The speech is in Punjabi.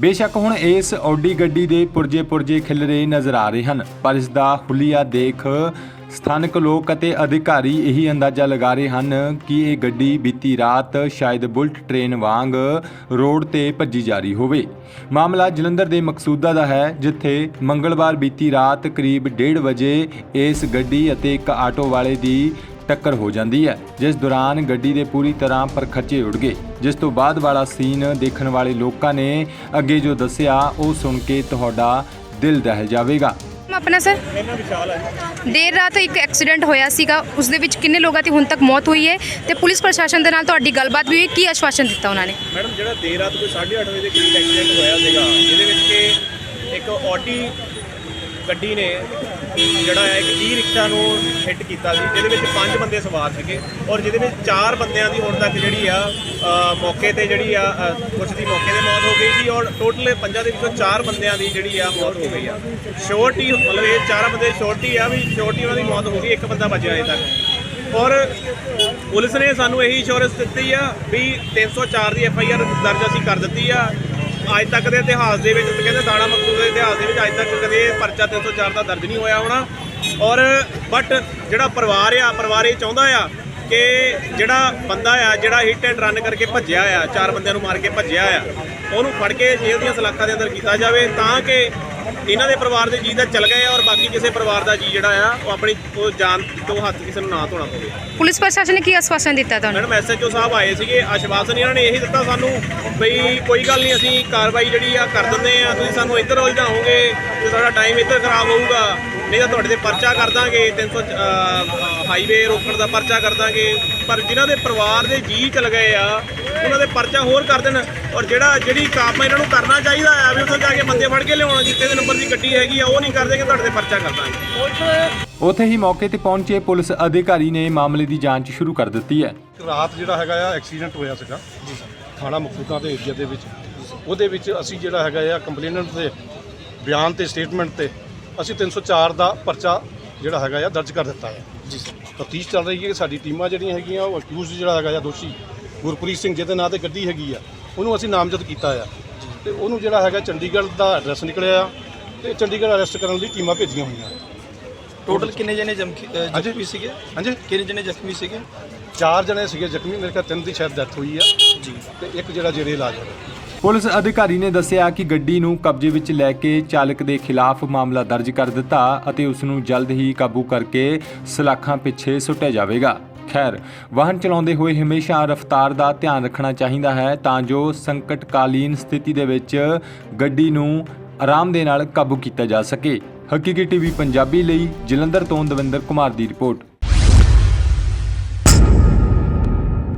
ਬੇਸ਼ੱਕ ਹੁਣ ਇਸ ਆਡੀ ਗੱਡੀ ਦੇ ਪੁਰਜੇ ਪੁਰਜੇ ਖਿਲਰੇ ਨਜ਼ਰ ਆ ਰਹੇ ਹਨ, ਪਰ ਇਸ ਦਾ ਹੁਲੀਆ ਦੇਖ ਸਥਾਨਕ ਲੋਕ ਅਤੇ ਅਧਿਕਾਰੀ ਇਹੀ ਅੰਦਾਜ਼ਾ ਲਗਾ ਰਹੇ ਹਨ ਕਿ ਇਹ ਗੱਡੀ ਬੀਤੀ ਰਾਤ ਸ਼ਾਇਦ ਬੁਲਟ ਟ੍ਰੇਨ ਵਾਂਗ ਰੋਡ ਤੇ ਭੱਜੀ ਜਾ ਰਹੀ ਹੋਵੇ। ਮਾਮਲਾ ਜਲੰਧਰ ਦੇ ਮਕਸੂਦਾ ਦਾ ਹੈ, ਜਿੱਥੇ ਮੰਗਲਵਾਰ ਬੀਤੀ ਰਾਤ ਕਰੀਬ 1:30 ਵਜੇ ਇਸ ਗੱਡੀ ਅਤੇ ਇੱਕ ਆਟੋ ਵਾਲੇ ਦੀ ਟੱਕਰ ਹੋ ਜਾਂਦੀ ਹੈ ਜਿਸ ਦੌਰਾਨ ਗੱਡੀ ਦੇ ਪੂਰੀ ਤਰ੍ਹਾਂ ਪਰਖੱਚੇ ਉੱਡ ਗਏ। ਜਿਸ ਤੋਂ ਬਾਅਦ ਵਾਲਾ ਸੀਨ ਦੇਖਣ ਵਾਲੇ ਲੋਕਾਂ ਨੇ ਅੱਗੇ ਜੋ ਦੱਸਿਆ ਉਹ ਸੁਣ ਕੇ ਤੁਹਾਡਾ ਦਿਲ ਦਹਿਲ ਜਾਵੇਗਾ। ਆਪਣਾ ਸਰ? ਦੇਰ ਰਾਤ ਇੱਕ ਐਕਸੀਡੈਂਟ ਹੋਇਆ ਸੀਗਾ। ਉਸ ਦੇ ਵਿੱਚ ਕਿੰਨੇ ਲੋਕਾਂ ਦੀ ਹੁਣ ਤੱਕ ਮੌਤ ਹੋਈ ਹੈ ਤੇ ਪੁਲਿਸ ਪ੍ਰਸ਼ਾਸਨ ਦੇ ਨਾਲ ਤੁਹਾਡੀ ਗੱਲਬਾਤ ਵੀ ਹੋਈ। ਕੀ ਆਸ਼ਵਾਸਨ ਦਿੱਤਾ ਉਹਨਾਂ ਨੇ? ਮੈਡਮ ਜਿਹੜਾ ਦੇਰ ਰਾਤ ਕੋਈ 8:30 ਵਜੇ ਦੇ ਕਰੀਬ ਐਕਸੀਡੈਂਟ ਹੋਇਆ ਸੀਗਾ ਜਿਹਦੇ ਵਿੱਚ ਕਿ ਇੱਕ ਆਡੀ ਗੱਡੀ ਨੇ ਜਿਹੜਾ ਹੈ ਇੱਕ ਈ ਰਿਕਸ਼ਾ ਨੂੰ ਹਿੱਟ ਕੀਤਾ ਸੀ। ਜਿਹਦੇ ਵਿੱਚ ਪੰਜ ਬੰਦੇ ਸਵਾਰ ਸੀਗੇ ਔਰ ਜਿਹਦੇ ਵਿੱਚ ਚਾਰ ਬੰਦਿਆਂ ਦੀ ਹੁਣ ਤੱਕ ਜਿਹੜੀ ਆ ਮੌਕੇ ਤੇ ਜਿਹੜੀ ਆ ਅ, ਦੀ ਮੌਕੇ ਤੇ ਮੌਤ ਹੋ ਗਈ ਸੀ ਔਰ ਟੋਟਲ ਪੰਜਾਂ ਦੇ ਵਿੱਚੋਂ ਚਾਰ ਬੰਦਿਆਂ ਦੀ ਜਿਹੜੀ ਆ ਮੌਤ ਹੋ ਗਈ ਆ। ਸ਼ੋਰਟੀ ਮਤਲਬ ਇਹ ਚਾਰ ਬੰਦੇ ਸ਼ੋਰਟੀ ਆ ਵੀ ਸ਼ੋਰਟੀ ਉਹਨਾਂ ਦੀ ਮੌਤ ਹੋ ਗਈ ਇੱਕ ਬੰਦਾ ਬਚਿਆ ਅਜੇ ਤੱਕ। ਔਰ ਪੁਲਿਸ ਨੇ ਸਾਨੂੰ ਇਹੀ ਇੰਸ਼ੋਰੈਂਸ ਦਿੱਤੀ ਆ ਵੀ 304 ਦੀ ਐਫ ਆਈ ਆਰ ਦਰਜ ਅਸੀਂ ਕਰ ਦਿੱਤੀ ਆ। ਅੱਜ ਤੱਕ ਦੇ ਇਤਿਹਾਸ ਦੇ ਵਿੱਚ ਤੇ ਕਹਿੰਦੇ ਦਾਣਾ ਮਕਤੂਬ ਦੇ ਇਤਿਹਾਸ ਦੇ ਵਿੱਚ ਅੱਜ ਤੱਕ ਕਦੇ ਇਹ ਪਰਚਾ 304 ਦਾ ਦਰਜ ਨਹੀਂ ਹੋਇਆ ਹੋਣਾ। ਔਰ ਬਟ ਜਿਹੜਾ ਪਰਿਵਾਰ ਆ, ਪਰਿਵਾਰ ਇਹ ਚਾਹੁੰਦਾ ਆ ਕਿ ਜਿਹੜਾ ਬੰਦਾ ਆ, ਜਿਹੜਾ ਹਿੱਟ ਐਂਡ ਰਨ ਕਰਕੇ ਭੱਜਿਆ ਆ, ਚਾਰ ਬੰਦਿਆਂ ਨੂੰ ਮਾਰ ਕੇ ਭੱਜਿਆ ਆ, ਉਹਨੂੰ ਫੜ ਕੇ ਜੇਲ੍ਹ ਦੀਆਂ ਸਲਾਖਾਂ ਦੇ ਅੰਦਰ ਕੀਤਾ ਜਾਵੇ ਤਾਂ ਕਿ ਇਹਨਾਂ ਦੇ ਪਰਿਵਾਰ ਦੇ ਜੀ ਤਾਂ ਚਲ ਗਏ ਆ ਔਰ ਬਾਕੀ ਕਿਸੇ ਪਰਿਵਾਰ ਦਾ ਜੀ ਜਿਹੜਾ ਆ ਉਹ ਆਪਣੀ ਉਹ ਜਾਨ ਤੋਂ ਹੱਥ ਕਿਸੇ ਨੂੰ ਨਾ ਧੋਣਾ ਪਵੇ। ਪੁਲਿਸ ਪ੍ਰਸ਼ਾਸਨ ਨੇ ਕੀ ਆਸ਼ਵਾਸਨ ਦਿੱਤਾ ਤੁਹਾਨੂੰ? ਮੈਡਮ ਐਸਐਚਓ ਸਾਹਿਬ ਆਏ ਸੀਗੇ ਆਸ਼ਵਾਸਨ ਇਹਨਾਂ ਨੇ ਇਹੀ ਦਿੱਤਾ ਸਾਨੂੰ ਬਈ ਕੋਈ ਗੱਲ ਨਹੀਂ ਅਸੀਂ ਕਾਰਵਾਈ ਜਿਹੜੀ ਆ ਕਰ ਦਿੰਦੇ ਆ ਤੁਸੀਂ ਸਾਨੂੰ ਇੱਧਰ ਉਲਝਾਓਗੇ ਤੇ ਸਾਡਾ ਟਾਈਮ ਇੱਧਰ ਖਰਾਬ ਹੋਊਗਾ। ਨਹੀਂ ਤਾਂ ਤੁਹਾਡੇ ਤੇ ਪਰਚਾ ਕਰ ਦਾਂਗੇ 300 ਹਾਈਵੇ ਰੋਕਣ ਦਾ ਪਰਚਾ ਕਰ ਦਾਂਗੇ ਪਰ ਜਿਨ੍ਹਾਂ ਦੇ ਪਰਿਵਾਰ ਦੇ ਜੀ ਚਲ ਗਏ ਆ ਉਹਨਾਂ ਦੇ ਪਰਚਾ ਹੋਰ ਕਰ ਦੇਣ ਔਰ ਜਿਹੜਾ ਜਿਹੜੀ ਕੰਮ ਇਹਨਾਂ ਨੂੰ ਕਰਨਾ ਚਾਹੀਦਾ ਆ ਵੀ ਉੱਥੇ ਜਾ ਕੇ ਬੰਦੇ ਫੜ ਕੇ ਲਿਆਉਣਾ ਜਿੱਤੇ ਦੇ ਨੰਬਰ ਦੀ ਗੱਡੀ ਹੈਗੀ ਆ ਉਹ ਨਹੀਂ ਕਰਦੇ ਕਿ ਤੁਹਾਡੇ ਤੇ ਪਰਚਾ ਕਰ ਦਾਂਗੇ। ਉੱਥੇ ਹੀ ਮੌਕੇ ਤੇ ਪਹੁੰਚੇ ਪੁਲਿਸ ਅਧਿਕਾਰੀ ਨੇ ਮਾਮਲੇ ਦੀ ਜਾਂਚ ਸ਼ੁਰੂ ਕਰ ਦਿੱਤੀ ਹੈ। ਰਾਤ ਜਿਹੜਾ ਹੈਗਾ ਆ ਐਕਸੀਡੈਂਟ ਹੋਇਆ ਸੀਗਾ। ਥਾਣਾ ਮਕਸੂਦਾਂ ਦੇ ਏਰੀਆ ਦੇ ਵਿੱਚ। ਉਹਦੇ ਵਿੱਚ ਅਸੀਂ ਜਿਹੜਾ ਹੈਗਾ ਆ ਕੰਪਲੇਨੈਂਟ ਦੇ ਬਿਆਨ ਤੇ ਸਟੇਟਮੈਂਟ ਤੇ ਅਸੀਂ 304 ਦਾ ਪਰਚਾ ਜਿਹੜਾ ਹੈਗਾ ਆ ਦਰਜ ਕਰ ਦਿੱਤਾ ਹੈ। ਜੀ ਤਫਤੀਸ਼ ਚੱਲ ਰਹੀ ਹੈ ਕਿ ਸਾਡੀ ਟੀਮਾਂ ਜਿਹੜੀਆਂ ਹੈਗੀਆਂ ਉਹ ਅਕਿਊਜ਼ ਜਿਹੜਾ ਹੈਗਾ ਆ ਦੋਸ਼ੀ ਗੁਰਪ੍ਰੀਤ ਸਿੰਘ ਜਿਹਦੇ ਨਾਂ ਤੇ ਗੱਡੀ ਹੈਗੀ ਆ ਉਹਨੂੰ ਅਸੀਂ ਨਾਮਜ਼ਦ ਕੀਤਾ ਆ। ਤੇ ਉਹਨੂੰ ਜਿਹੜਾ ਹੈਗਾ ਚੰਡੀਗੜ੍ਹ ਦਾ ਐਡਰੈਸ ਨਿਕਲਿਆ ਆ ਤੇ ਚੰਡੀਗੜ੍ਹ ਅਰੈਸਟ ਕਰਨ ਲਈ ਟੀਮਾਂ ਭੇਜੀਆਂ ਹੋਈਆਂ। ਟੋਟਲ ਕਿੰਨੇ ਜਣੇ। ਜ਼ਖਮੀ ਸੀਗੇ? ਹਾਂਜੀ। ਕਿੰਨੇ ਜਣੇ ਜ਼ਖਮੀ ਸੀਗੇ? ਚਾਰ ਜਣੇ ਸੀਗੇ ਜ਼ਖਮੀ ਮੇਰੇ ਖਿਆਲ ਤਿੰਨ ਦੀ ਸ਼ਾਇਦ ਡੈਥ ਹੋਈ ਆ। ਜੀ। ਤੇ ਇੱਕ ਜਿਹੜਾ ਜੇਰੇ ਇਲਾਜ ਹੈ। ਪੁਲਿਸ ਅਧਿਕਾਰੀ ਨੇ ਦੱਸਿਆ ਕਿ ਗੱਡੀ ਨੂੰ ਕਬਜ਼ੇ ਵਿੱਚ ਲੈ ਕੇ ਚਾਲਕ ਦੇ ਖਿਲਾਫ ਮਾਮਲਾ ਦਰਜ ਕਰ ਦਿੱਤਾ ਅਤੇ ਉਸ ਨੂੰ ਜਲਦ ਹੀ ਕਾਬੂ ਕਰਕੇ ਸਲਾਖਾਂ ਪਿੱਛੇ ਸੁੱਟਿਆ ਜਾਵੇਗਾ। ਖੈਰ, ਵਾਹਨ ਚਲਾਉਂਦੇ ਹੋਏ ਹਮੇਸ਼ਾ ਰਫ਼ਤਾਰ ਦਾ ਧਿਆਨ ਰੱਖਣਾ ਚਾਹੀਦਾ ਹੈ ਤਾਂ ਜੋ ਸੰਕਟਕਾਲੀਨ ਸਥਿਤੀ ਦੇ ਵਿੱਚ ਗੱਡੀ ਨੂੰ ਆਰਾਮ ਦੇ ਨਾਲ ਕਾਬੂ ਕੀਤਾ ਜਾ ਸਕੇ। ਹਕੀਕੀ ਟੀਵੀ ਪੰਜਾਬੀ ਲਈ ਜਲੰਧਰ ਤੋਂ ਦਵਿੰਦਰ ਕੁਮਾਰ ਦੀ ਰਿਪੋਰਟ।